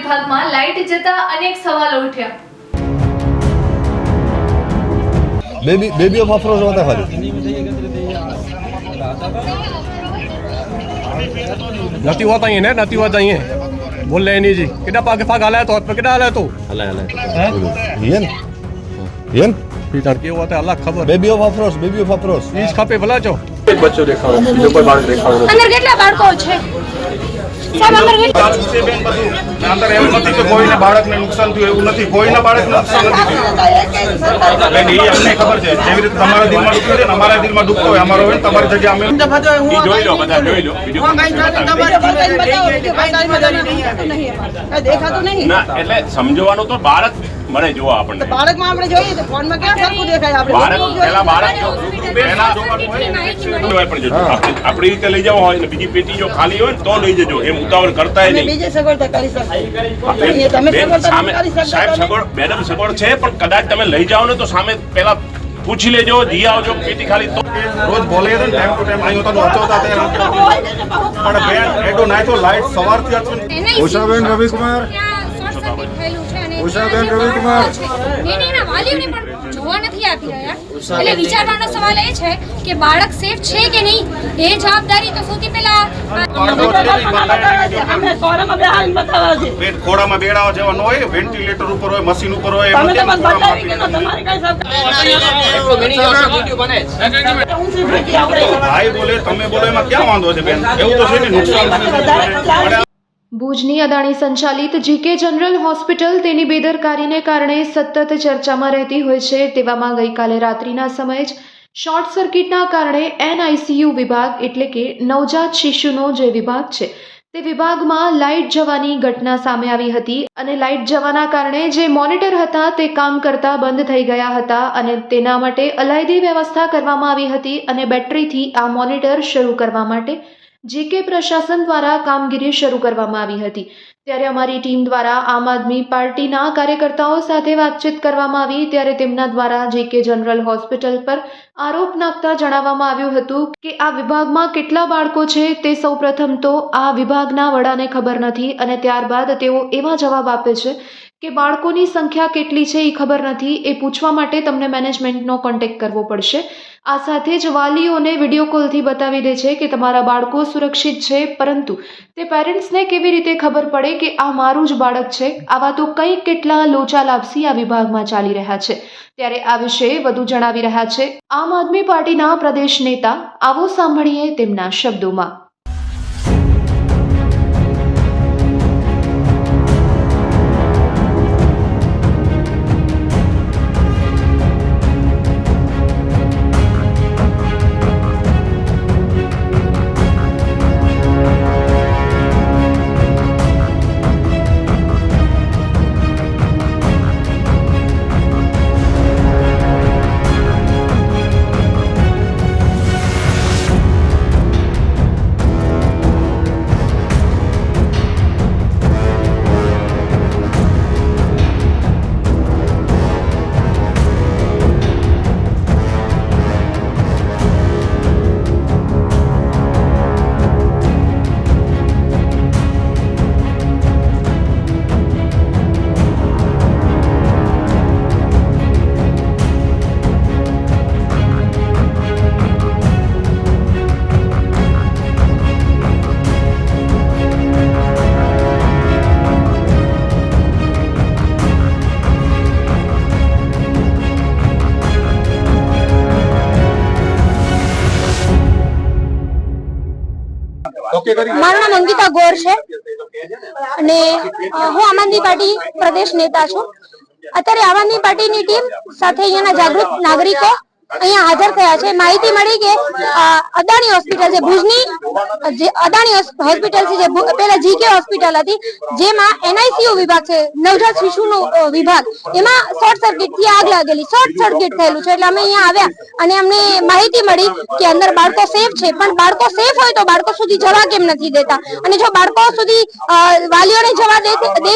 વિભાગમાં લાઇટ જતા અનેક સવાલો ઉઠ્યા. બેબી બેબી ઓફ અફરોઝ હોતા ખાલી. નથી હોતા અહીંયા ને? નથી હોતા અહીંયા? બોલ લે એની જી. કેટલા પાકે પાક હાલે તો? હાથ કેટલા હાલે તો? હલે હલે હિયન હિયન પીટર કેવું હોતા? અલ્લાહ ખબર? Baby of Afroz baby of Afroz ઈ જ ખપે ભલા છો? એક બચ્ચો દેખાડો બીજો કોઈ બાળક દેખાડો અંદર કેટલા છે? બેન બધું. અંદર એવું નથી કે કોઈને બાળકને નુકસાન થયું એવું નથી. કોઈના બાળકને નુકસાન નથી થયું. બેન એ અમને ખબર છે. જેવી રીતે તમારા દિલમાં છે અમારા દિલમાં દુઃખ હોય અમારો હોય ને તમારી જગ્યાએ અમે જોઈ લો બધા જોઈ લો. દેખાતું નહીં. એટલે સમજવાનું તો બાળક મળે જોવા આપણને. બાળકમાં આપણે જોઈએ તો ફોનમાં કેવા સરખું દેખાય? આપણે બાળક જોવું જોઈએ. પેલા બાળક જો પહેલા જોવાનું હોય ને હોય પણ જજો. આપણે- આપણી રીતે લઈ જવા હોય ને બીજી પેટી જો ખાલી હોય ને તો લઈ જજો. એમ ઉતાવળ કરતા અમે નહીં. બીજી સગવડતા કરી શકીએ બેન, એ તમે બેન, સગવડતા સામે કરી શકતા સાહેબ તો નહીં. સગવડ મેડમ સગવડ છે પણ કદાચ તમે લઈ જાઓ ને તો સામે પેલા પૂછી લેજો જી આવજો પેટી ખાલી તો રોજ બોલે છે ને ટાઈમ ટુ ટાઈમ અહીં તો અચવતા હતા પણ બેન એડો નાય તો લાઈટ સવારથી હતી ને. ઉષાબેન રવિકુમાર? ઉષાબેન રવિકુમાર. બાળકો છે, ના વાલીઓને પણ જોવા નથી આપી રહ્યા. એટલે વિચારવાનો સવાલ એ છે કે બાળક સેફ છે કે નહીં? એ જવાબદારી તો સૌથી પહેલા ખોડામાં બેડાવા જેવા ન હોય વેન્ટિલેટર ઉપર હોય મશીન ઉપર હોય તમે તો ભાઈ બોલે તમે બોલો એમાં ક્યાં વાંધો છે બેન? એવું તો છે ને નુકસાન. ભુજની અદાણી સંચાલિત જીકે જનરલ હોસ્પિટલ તેની બેદરકારીને કારણે સતત ચર્ચામાં રહેતી હોય છે. તેવામાં ગઈકાલે રાત્રિના સમયે જ શોર્ટ સર્કિટના કારણે એનઆઈસીયુ વિભાગ એટલે કે નવજાત શિશુનો જે વિભાગ છે, તે વિભાગમાં લાઇટ જવાની ઘટના સામે આવી હતી અને લાઇટ જવાના કારણે જે મોનિટર હતા તે કામ કરતા બંધ થઈ ગયા હતા અને તેના માટે અલાયદી વ્યવસ્થા કરવામાં આવી હતી અને બેટરીથી આ મોનિટર શરૂ કરવા માટે જીકે પ્રશાસન દ્વારા કામગીરી શરૂ કરવામાં આવી હતી. ત્યારે અમારી ટીમ દ્વારા આમ આદમી પાર્ટીના કાર્યકર્તાઓ સાથે વાતચીત કરવામાં આવી, ત્યારે તેમના દ્વારા જીકે જનરલ હોસ્પિટલ પર આરોપ નાખતા જણાવવામાં આવ્યું હતું કે આ વિભાગમાં કેટલા બાળકો છે તે સૌપ્રથમ તો આ વિભાગના વડાને ખબર નથી અને ત્યારબાદ તેઓ એવા જવાબ આપે છે કે બાળકોની સંખ્યા કેટલી છે એ ખબર નથી, એ પૂછવા માટે તમને મેનેજમેન્ટનો કોન્ટેક્ટ કરવો પડશે. આ સાથે જ વાલીઓને વીડિયો કોલથી બતાવી દે છે કે તમારા બાળકો સુરક્ષિત છે, પરંતુ તે પેરેન્ટ્સને કેવી રીતે ખબર પડે કે આ મારું જ બાળક છે? આવા તો કંઈ કેટલા લોચા લાપસી આ વિભાગમાં ચાલી રહ્યા છે. ત્યારે આ વિશે વધુ જણાવી રહ્યા છે. આમ આદમી પાર્ટીના પ્રદેશ નેતા આવો સાંભળીએ તેમના શબ્દોમાં. મારું નામ અંકિતા ગોર છે. અને હું આમ આદમી પાર્ટી પ્રદેશ નેતા છું. અત્યારે આમ આદમી પાર્ટીની ટીમ સાથે અહીંયાના જાગૃત નાગરિકો અહીંયા હાજર થયા છે. માહિતી મળી કે અદાણી હોસ્પિટલ છે, ભુજની, જે અદાણી હોસ્પિટલ છે, જે પેલા જીકે હોસ્પિટલ હતી, જેમાં એનઆઈસીયુ વિભાગ છે, નવજાત શિશુનો વિભાગ. એમાં શોર્ટ સર્કિટથી આગ લાગેલી. શોર્ટ સર્કિટ થયેલું છે, એટલે અમે અહીંયા આવ્યા અને અમને માહિતી મળી કે અંદર બાળકો સેફ છે, પણ બાળકો સેફ હોય તો બાળકો સુધી જવા કેમ નથી દેતા? અને જો બાળકો સુધી વાલીઓને જવા દે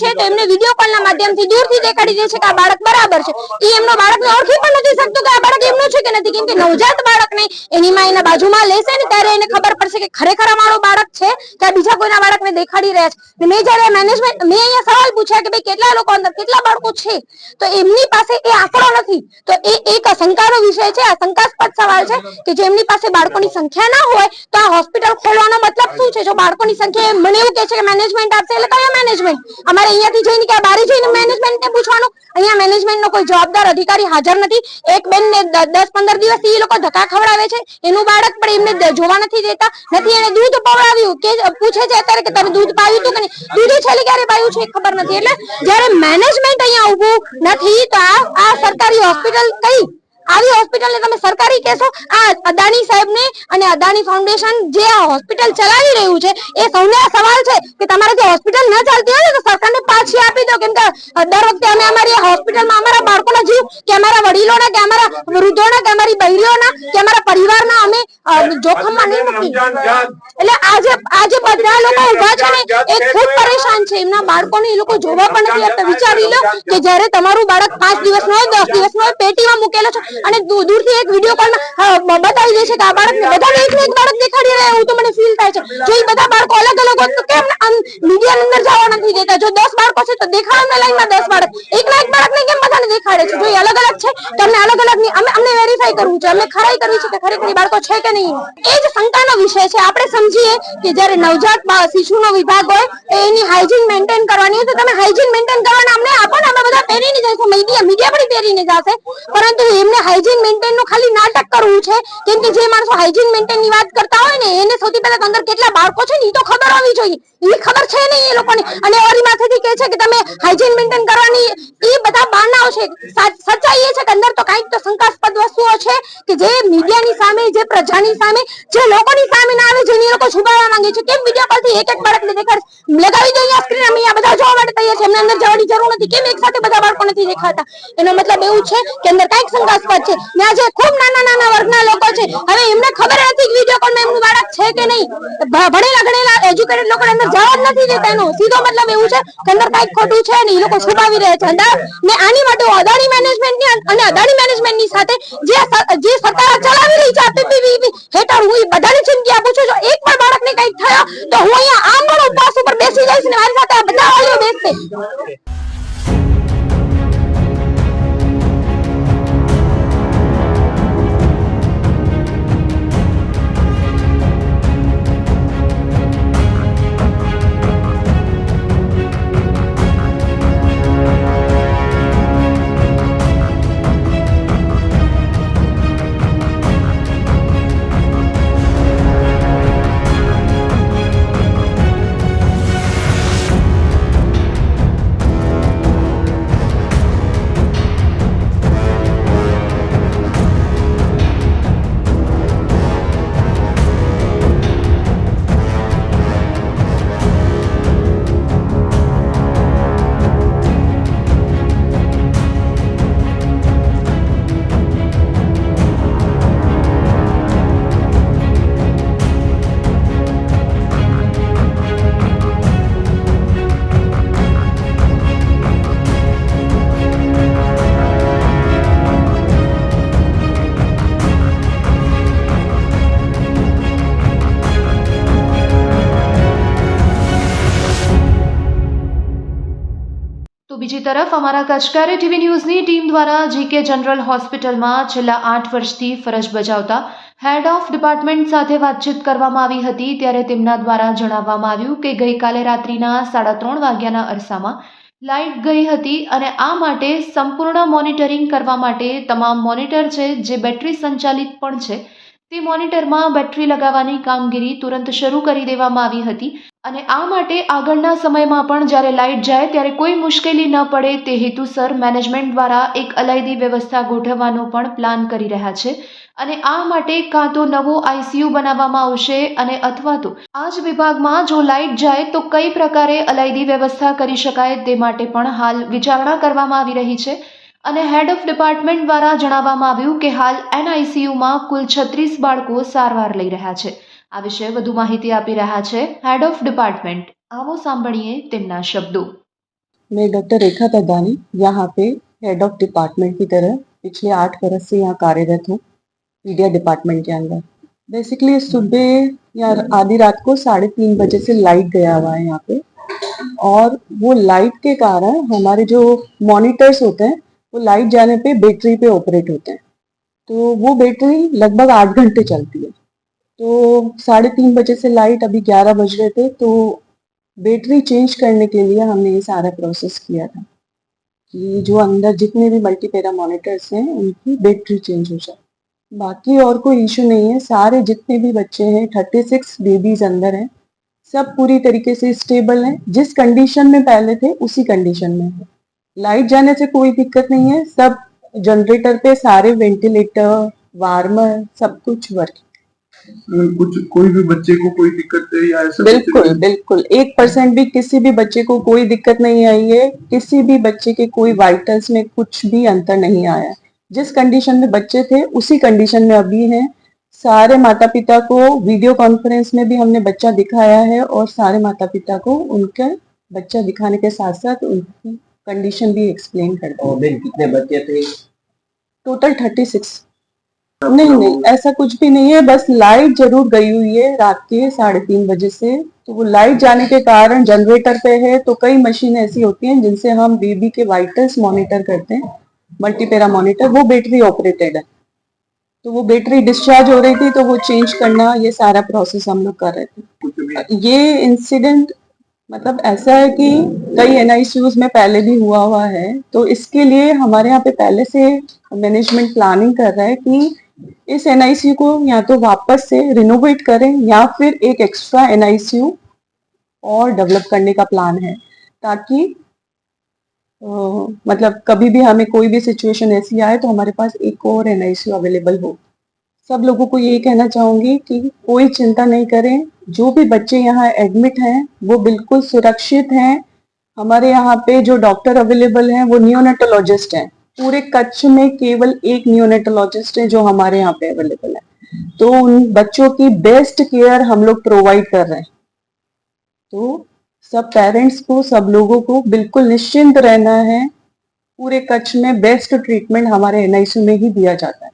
છે તો એમને વીડિયો કોલના માધ્યમથી દૂરથી દેખાડી દે છે કે આ બાળક બરાબર છે. એ એમનો બાળકને ઓળખી પણ નથી શકતું કે આ બાળક એમનું છે કે નથી? કેમ કે નવજાત બાળકને એની માં બાજુમાં લેશે ને ત્યારે એને ખબર પડશે કે ખરેખર અમારો બાળક છે કે બીજા કોઈના બાળકને દેખાડી રહ્યા છે. ને મેં જયારે મેનેજમેન્ટ મેં અહીંયા સવાલ પૂછ્યા કે ભાઈ કેટલા લોકો અંદર કેટલા બાળકો છે? તો એમની પાસે એ આંકડો નથી. તો એ એક શંકાનો વિષય છે આ શંકાસ્પદ સવાલ છે કે જેમની પાસે બાળકોની સંખ્યા ના હોય તો આ હોસ્પિટલ ખોલવાનો મતલબ શું છે? જો બાળકોની સંખ્યા મને એવું કહે છે કે મેનેજમેન્ટ આપશે, એટલે કયો મેનેજમેન્ટ અમારે અહીંયાથી જઈને કે બારી જઈને મેનેજમેન્ટ ને પૂછવાનું? અહીંયા મેનેજમેન્ટ નો કોઈ જવાબદાર અધિકારી હાજર નથી. એક બેન ને દસ પંદર દિવસ એ લોકો ધક્કા ખવડાવે છે. એનું બાળક પણ એમને જોવા નથી દેતા. નથી એને દૂધ પવડાવ્યું કે પૂછે છે અત્યારે કે તમે દૂધ પાયું હતું કે નહીં? દૂધ છેલ્લે ક્યારે પાયું છે ખબર નથી. એટલે જ્યારે મેનેજમેન્ટ અહીંયા ઊભું નથી, તો આ સરકારી હોસ્પિટલ કઈ આવી હોસ્પિટલ ને તમે સરકારી કહેશો? આ અદાણી સાહેબ ને અને અદાણી ફાઉન્ડેશન જે આ હોસ્પિટલ ચલાવી રહ્યું છે એ સૌને આ સવાલ છે કે તમારે જે હોસ્પિટલ ન ચાલતી હોય ને તો સરકારને પાછી આપી દો. કેમ કે દર વખતે અમે અમારી હોસ્પિટલમાં અમારા બાળકોના જીવ કે અમારા વડીલોના કે અમારા વૃદ્ધોના કે અમારી બહેરીઓના કે અમારા પરિવારના અમે જોખમમાં નહીં મૂકી એટલે આજે આજે બધા લોકો ઊભા છે ને એ ખૂબ પરેશાન છે. એમના બાળકોને એ લોકો જોવા પણ નથી આપતા. વિચારી લો કે જ્યારે તમારું બાળક પાંચ દિવસનો હોય દસ દિવસનો હોય પેટીમાં મૂકેલો છે અને દૂરથી એક વીડિયો કોલમાં બતાવી દે છે કે આ બાળકને, બધાને એક બાળક દેખાડી રહ્યા, એવું તો મને ફીલ થાય છે. જો એ બધા બાળકો અલગ અલગ હોત તો કેમ મીડિયા અંદર જવા નથી દેતા? જો દસ બાળકો છે તો દેખાડવાના લાઈનમાં દસ બાળક. એક ના એક બાળકને કેમ બધાને દેખાડે છે? જો એ અલગ અલગ છે, તો અમને અલગ અલગ અમે અમને વેરીફાઈ કરવું છે. અમને ખરાઈ કરવી છે કે ખરેખર બાળકો છે કે નહીં? એ જ શંકાનો વિષય છે. આપણે સમજીએ કે જ્યારે નવજાત શિશુનો વિભાગ હોય, તો એની હાઇજીન મેન્ટેન કરવાની હોય. તો તમે હાઇજીન મેન્ટેન કરવાના અમને આપો ને. અમે બધા પહેરીને જઈશું. મીડિયા મીડિયા પણ પહેરીને જશે. પરંતુ એમને હાઇજીન મેન્ટેનનું ખાલી નાટક કરવું છે. કેમ કે જે માણસો હાઇજીન મેન્ટેનની વાત કરતા હોય ને, એને સૌથી પહેલા તો અંદર કેટલા બાળકો છે ને એ તો ખબર હોવી જોઈએ. એ ખબર છે નહીં એ લોકોને. અને ઓરી માથેથી કહે છે કે તમે હાઇજીન મેન્ટેન કરવાની એ બધા બહાનાઓ છે. સચ્ચાઈ એ છે કે અંદર તો કાંઈક તો શંકાસ્પદ વસ્તુઓ છે કે જે મીડિયાની સામે, જે પ્રજાની સામે, જે લોકોની સામે ના આવે જેની લોકો છુપાવવા માંગે છે. કેમ વીડિયો પરથી એક એક બાળકને દેખાડે, લગાવી દો અહીંયા સ્ક્રીન અમે અહીંયા બધા જોવા માટે તૈયાર છે એમને અંદર જવાની જરૂર નથી. કેમ એક સાથે બધા બાળકો નથી દેખાતા એનો મતલબ એવું છે કે અંદર કાંઈક શંકાસ્પદ છે. ત્યાં જે ખૂબ નાના નાના વર્ગના લોકો છે. હવે એમને ખબર નથી વીડિયો કોલમાં એમનું બાળક છે કે નહીં. ભણેલા ગણેલા એજ્યુકેટેડ લોકો અંદર જવાબ નથી દેતા એનો. સીધો મતલબ એવું છે કે અંદર કંઈક ખોટું છે ને એ લોકો છુપાવી રહ્યા છે. અંદર ને આની માટે અદાણી મેનેજમેન્ટની અને અદાણી મેનેજમેન્ટની સાથે જે જે સરકાર ચલાવી રહી છે આ PPP હેઠળ હું બધાને ચીમકી આપું છું. જો એક પણ બાળકને કંઈક થયો તો હું અહીંયા આંબળ ઉપવાસ ઉપર બેસી જઈશ ને મારી સાથે બધા વાલીઓ બેસશે. તરફ અમારા કચકારે ટીવી ન્યૂઝની ટીમ દ્વારા જીકે જનરલ હોસ્પિટલમાં છેલ્લા આઠ વર્ષથી ફરજ બજાવતા હેડ ઓફ ડિપાર્ટમેન્ટ સાથે વાતચીત કરવામાં આવી હતી, ત્યારે તેમના દ્વારા જણાવવામાં આવ્યું કે ગઈકાલે રાત્રિના સાડા ત્રણ વાગ્યાના અરસામાં લાઇટ ગઈ હતી અને આ માટે સંપૂર્ણ મોનિટરિંગ કરવા માટે તમામ મોનિટર છે, જે બેટરી સંચાલિત પણ છે તે મોનિટરમાં બેટરી લગાવવાની કામગીરી તુરંત શરૂ કરી દેવામાં આવી હતી અને આ માટે આગળના સમયમાં પણ જ્યારે લાઇટ જાય ત્યારે કોઈ મુશ્કેલી ન પડે તે હેતુસર મેનેજમેન્ટ દ્વારા એક અલાયદી વ્યવસ્થા ગોઠવવાનો પણ પ્લાન કરી રહ્યા છે અને આ માટે કાં તો નવો આઈસીયુ બનાવવામાં આવશે અને અથવા તો આ જ વિભાગમાં જો લાઇટ જાય તો કઈ પ્રકારે અલાયદી વ્યવસ્થા કરી શકાય તે માટે પણ હાલ વિચારણા કરવામાં આવી રહી છે અને હેડ ઓફ ડિપાર્ટમેન્ટ દ્વારા જણાવવામાં આવ્યું કે હાલ એનઆઈસીયુમાં કુલ છત્રીસ બાળકો સારવાર લઈ રહ્યા છે આ વિશે વધુ માહિતી આપી રહ્યા છે હેડ ઓફ ડિપાર્ટમેન્ટ આવો સાંભળીએ તેમના શબ્દો मैं डॉक्टर रेखा तदानी यहाँ पे हेड ऑफ डिपार्टमेंट की तरह पिछले आठ वर्ष से यहाँ कार्यरत हूँ मीडिया डिपार्टमेंट के अंदर बेसिकली सुबह या आधी रात को साढ़े तीन बजे से लाइट गया हुआ है यहाँ पे और वो लाइट के कारण हमारे जो मॉनिटर्स होते हैं वो लाइट जाने पे बैटरी पे ऑपरेट होते हैं। तो वो बैटरी लगभग आठ घंटे चलती है। तो साढ़े तीन बजे से लाइट अभी ग्यारह बज रहे थे तो बैटरी चेंज करने के लिए हमने ये सारा प्रोसेस किया था कि जो अंदर जितने भी मल्टीपेरा मॉनिटर्स हैं, उनकी बैटरी चेंज हो जाए। बाकी और कोई इशू नहीं है। सारे जितने भी बच्चे हैं, थर्टी सिक्स बेबीज अंदर हैं, सब पूरी तरीके से स्टेबल हैं। जिस कंडीशन में पहले थे, उसी कंडीशन में है। लाइट जाने से कोई दिक्कत नहीं है। सब जनरेटर पे सारे वेंटिलेटर वार्मर सब कुछ वर्क कुछ कोई भी बच्चे को कोई दिक्कत है या ऐसा बिल्कुल बिल्कुल। एक परसेंट भी किसी भी बच्चे को कोई दिक्कत नहीं आई है। किसी भी बच्चे के कोई वाइटल्स में कुछ भी अंतर नहीं आया। जिस कंडीशन में बच्चे थे उसी कंडीशन में अभी हैं। सारे माता पिता को वीडियो कॉन्फ्रेंस में भी हमने बच्चा दिखाया है और सारे माता पिता को उनका बच्चा दिखाने के साथ साथ उनकी कंडीशन भी एक्सप्लेन कर दी। बेन कितने बच्चे थे? टोटल थर्टी सिक्स नहीं नहीं ऐसा कुछ भी नहीं है बस लाइट ज़रूर गई हुई है रात के साढ़े तीन बजे से। तो वो लाइट जाने के कारण जनरेटर पे है तो कई मशीन ऐसी होती हैं जिनसे हम बेबी के वाइटल्स मॉनिटर करते हैं। मल्टीपेरा मॉनिटर वो बैटरी ऑपरेटेड है। तो वो बैटरी डिस्चार्ज हो रही थी तो वो चेंज करना ये सारा प्रोसेस हम लोग कर रहे थे। ये इंसिडेंट मतलब ऐसा है कि कई एन में पहले भी हुआ हुआ है तो इसके लिए हमारे यहाँ पे पहले से मैनेजमेंट प्लानिंग कर रहा है कि इस एनआईसीयू को या तो वापस से रिनोवेट करें या फिर एक एक्स्ट्रा एनआईसीयू और डेवलप करने का प्लान है ताकि अ, मतलब कभी भी हमें कोई भी सिचुएशन ऐसी आए तो हमारे पास एक और एन अवेलेबल हो। सब लोगों को यही कहना चाहूँगी कि कोई चिंता नहीं करें जो भी बच्चे यहाँ एडमिट हैं, वो बिल्कुल सुरक्षित हैं। हमारे यहाँ पे जो डॉक्टर अवेलेबल हैं, वो नियोनेटोलॉजिस्ट हैं। पूरे कच्छ में केवल एक नियोनेटोलॉजिस्ट है जो हमारे यहाँ पे अवेलेबल है। तो उन बच्चों की बेस्ट केयर हम लोग प्रोवाइड कर रहे हैं। तो सब पेरेंट्स को, सब लोगों को बिल्कुल निश्चिंत रहना है। पूरे कच्छ में बेस्ट ट्रीटमेंट हमारे एनआईसी में ही दिया जाता है।